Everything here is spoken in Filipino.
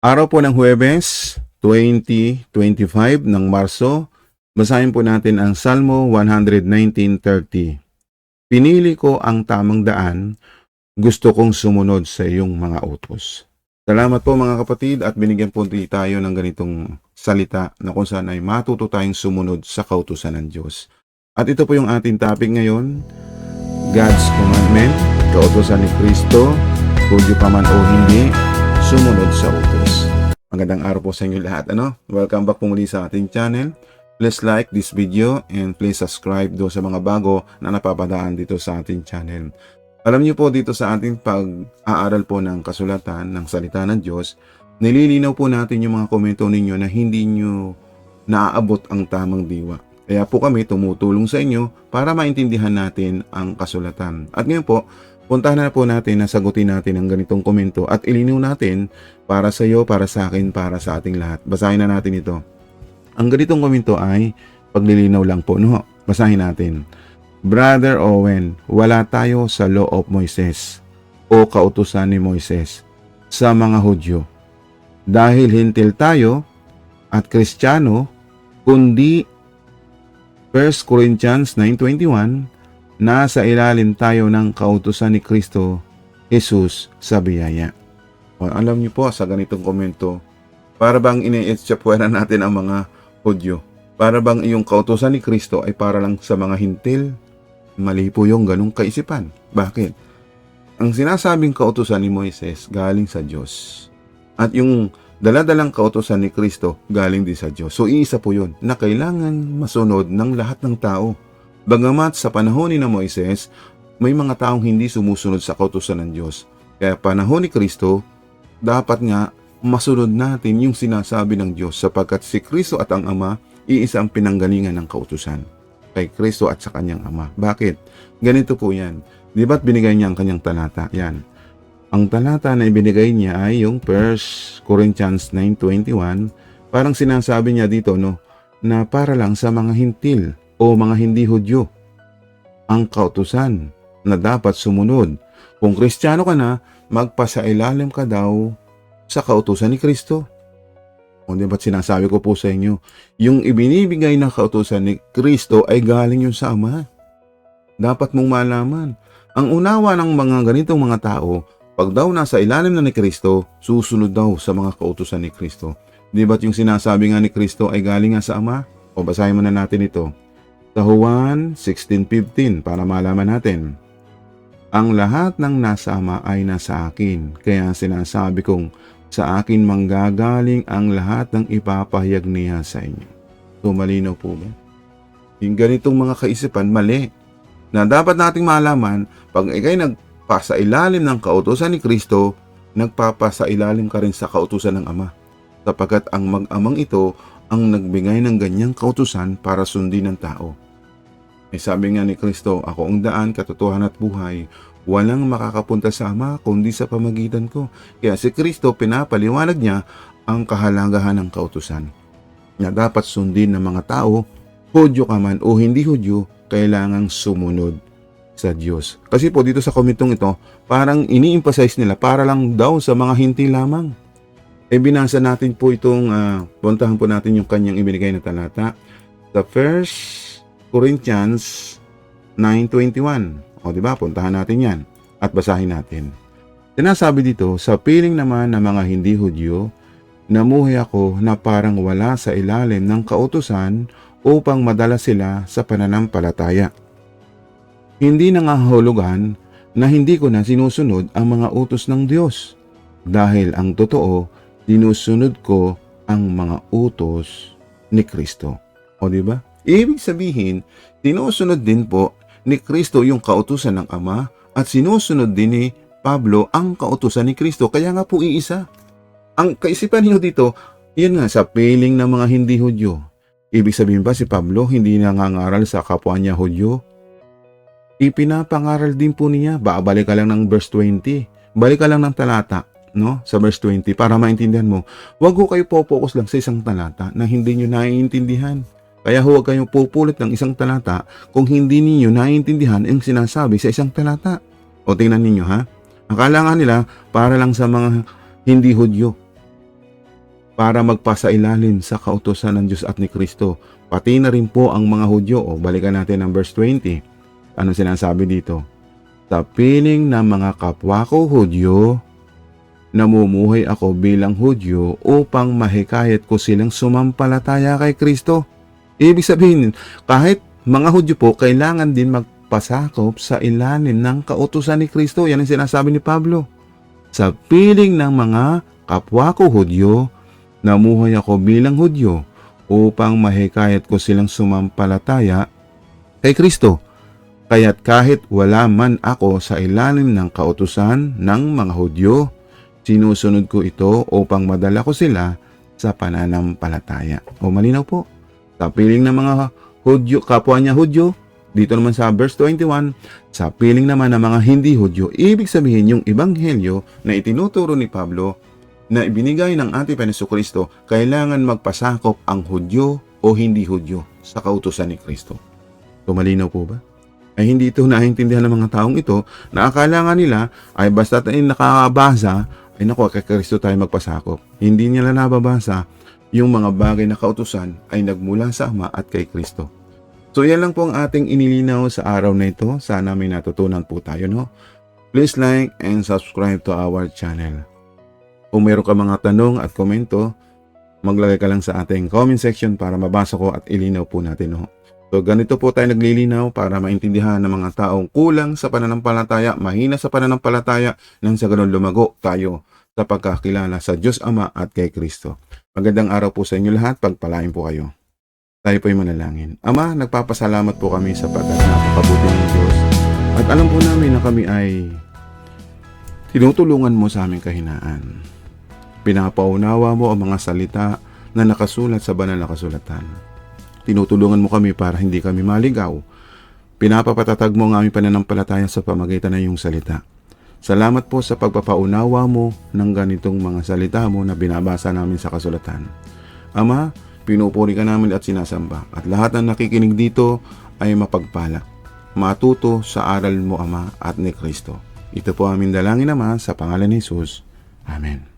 Araw po ng Huwebes, 2025 ng Marso, basahin po natin ang Salmo 119.30. Pinili ko ang tamang daan, gusto kong sumunod sa iyong mga utos. Salamat po mga kapatid at binigyan po tayo ng ganitong salita na kung saan ay matuto tayong sumunod sa kautusan ng Diyos. At ito po yung ating topic ngayon, God's Commandment, kautusan ni Kristo, Hudyo pa man o hindi, sumunod sa utos. Magandang araw po sa inyo lahat. Ano? Welcome back po muli sa ating channel. Please like this video and please subscribe do sa mga bago na napapadaan dito sa ating channel. Alam niyo po dito sa ating pag-aaral po ng kasulatan ng salita ng Diyos, nililinaw po natin yung mga komento ninyo na hindi nyo naaabot ang tamang diwa. Kaya po kami tumutulong sa inyo para maintindihan natin ang kasulatan. At ngayon po, puntahan na po natin na sagutin natin ang ganitong komento at ilinaw natin para sa iyo, para sa akin, para sa ating lahat. Basahin na natin ito. Ang ganitong komento ay paglilinaw lang po. No? Basahin natin. Brother Owen, wala tayo sa law of Moises o kautusan ni Moises sa mga Hudyo. Dahil hintil tayo at Kristiyano, kundi 1 Corinthians 9.21, nasa ilalim tayo ng kautusan ni Kristo, Jesus sa biyaya. Alam niyo po sa ganitong komento, para bang ini-etsyapuan natin ang mga Hudyo? Para bang iyong kautusan ni Kristo ay para lang sa mga hintil? Mali po yung ganong kaisipan. Bakit? Ang sinasabing kautusan ni Moises galing sa Diyos. At yung daladalang kautusan ni Kristo galing din sa Diyos. So iisa po yun na kailangan masunod ng lahat ng tao. Bagamat sa panahon ni na Moises, may mga taong hindi sumusunod sa kautusan ng Diyos. Kaya panahon ni Kristo, dapat nga masunod natin yung sinasabi ng Diyos sapagkat si Kristo at ang Ama, iisa ang pinanggalingan ng kautusan kay Kristo at sa kanyang Ama. Bakit? Ganito po yan. Di ba't binigay niya ang kanyang talata? Yan. Ang talata na ibinigay niya ay yung 1 Corinthians 9.21. Parang sinasabi niya dito, no, na para lang sa mga hintil o mga hindi hudyo. Ang kautusan na dapat sumunod. Kung kristyano ka na, magpasailalim ka daw sa kautusan ni Kristo. O di ba't sinasabi ko po sa inyo, yung ibinibigay na kautusan ni Kristo ay galing yun sa Ama. Dapat mong malaman. Ang unawa ng mga ganitong mga tao, pag daw nasa ilalim na ni Kristo, susunod daw sa mga kautusan ni Kristo. Di ba't yung sinasabi nga ni Kristo ay galing nga sa Ama? O basahin mo na natin ito. Sa Juan 16.15 para malaman natin. Ang lahat ng nasa Ama ay nasa akin. Kaya sinasabi kong sa akin manggagaling ang lahat ng ipapahayag niya sa inyo. So malinaw po ba? Yung ganitong mga kaisipan, mali. Na dapat nating malaman, pag ikay nagpasa ilalim ng kautusan ni Kristo, nagpapasa ilalim ka rin sa kautusan ng Ama. Sapagkat ang mag-amang ito ang nagbigay ng ganyang kautusan para sundin ng tao. Eh sabi nga ni Kristo, ako ang daan, katotohanan at buhay. Walang makakapunta sa Ama kundi sa pamagitan ko. Kaya si Kristo pinapaliwanag niya ang kahalagahan ng kautusan. Na dapat sundin ng mga tao, Hudyo ka man o hindi Hudyo, kailangang sumunod sa Diyos. Kasi po dito sa komentong ito, parang ini-emphasize nila para lang daw sa mga hinti lamang. E binasa natin po itong, uh, puntahan po natin yung kanyang ibinigay na talata. Sa 1 Corinthians 9.21. O di ba? Puntahan natin yan at basahin natin. Sinasabi dito, sa piling naman ng mga hindi Hudyo, namuhay ako na parang wala sa ilalim ng kautusan upang madala sila sa pananampalataya. Hindi nangahulugan na hindi ko na sinusunod ang mga utos ng Diyos dahil ang totoo, sinusunod ko ang mga utos ni Kristo. O di ba? Ibig sabihin, sinusunod din po ni Kristo yung kautusan ng Ama at sinusunod din ni Pablo ang kautusan ni Kristo. Kaya nga po iisa. Ang kaisipan niyo dito, yan nga sa piling ng mga hindi Hudyo. Ibig sabihin ba si Pablo hindi nangangaral sa kapwa niya Hudyo? Ipinapangaral din po niya. Babalik ka lang ng verse 20. Balik ka lang ng talata no? Sa verse 20 para maintindihan mo. Huwag ko kayo po-focus lang sa isang talata na hindi nyo naiintindihan. Kaya huwag kayong pupulit ng isang talata kung hindi ninyo naiintindihan ang sinasabi sa isang talata. O tingnan ninyo ha. Akala nga nila para lang sa mga hindi Hudyo. para magpasailalim sa kautosan ng Diyos at ni Kristo. Pati na rin po ang mga Hudyo. O balikan natin ang verse 20. Ano sinasabi dito? Sa piling ng mga kapwa ko Hudyo, namumuhay ako bilang Hudyo upang mahikayat ko silang sumampalataya kay Kristo. Ibig sabihin, kahit mga Hudyo po, kailangan din magpasakop sa ilalim ng kautusan ni Kristo. Yan ang sinasabi ni Pablo. Sa piling ng mga kapwa ko Hudyo, namuhay ako bilang Hudyo upang mahikayat ko silang sumampalataya kay Kristo. Kaya't kahit wala man ako sa ilalim ng kautusan ng mga Hudyo, sinusunod ko ito upang madala ko sila sa pananampalataya. O malinaw po. Sa piling ng mga Hudyo, kapwa niya Hudyo, dito naman sa verse 21, sa piling naman ng mga hindi Hudyo, ibig sabihin yung ebanghelyo na itinuturo ni Pablo na ibinigay ng ating Panginoon Kristo, kailangan magpasakop ang Hudyo o hindi Hudyo sa kautusan ni Kristo. Tumalinaw po ba? Ay hindi ito naiintindihan ng mga taong ito na akala nga nila ay basta tayo nakabasa ay naku, kay Kristo tayo magpasakop. Hindi nila nababasa yung mga bagay na kautusan ay nagmula sa Ama at kay Kristo. So yan lang po ang ating inilinaw sa araw na ito. Sana may natutunan po tayo, no? Please like and subscribe to our channel. Kung meron ka mga tanong at komento, maglagay ka lang sa ating comment section para mabasa ko at ilinaw po natin, no? So ganito po tayo naglilinaw para maintindihan ng mga taong kulang sa pananampalataya, mahina sa pananampalataya, nang sa ganun lumago tayo sa pagkakilala sa Diyos Ama at kay Kristo. Magandang araw po sa inyo lahat, pagpalain po kayo. Tayo po ay manalangin. Ama, nagpapasalamat po kami sa pagkat napakabuti ng Diyos. At alam po namin na kami ay tinutulungan mo sa aming kahinaan. Pinapaunawa mo ang mga salita na nakasulat sa banal na kasulatan. Tinutulungan mo kami para hindi kami maligaw. Pinapapatatag mo ang aming pananampalataya sa pamagitan ng iyong salita. Salamat po sa pagpapaunawa mo ng ganitong mga salita mo na binabasa namin sa kasulatan. Ama, pinupuri ka namin at sinasamba at lahat ng nakikinig dito ay mapagpala. Matuto sa aral mo, Ama, at ni Kristo. Ito po aming dalangin, Ama, sa pangalan ni Jesus. Amen.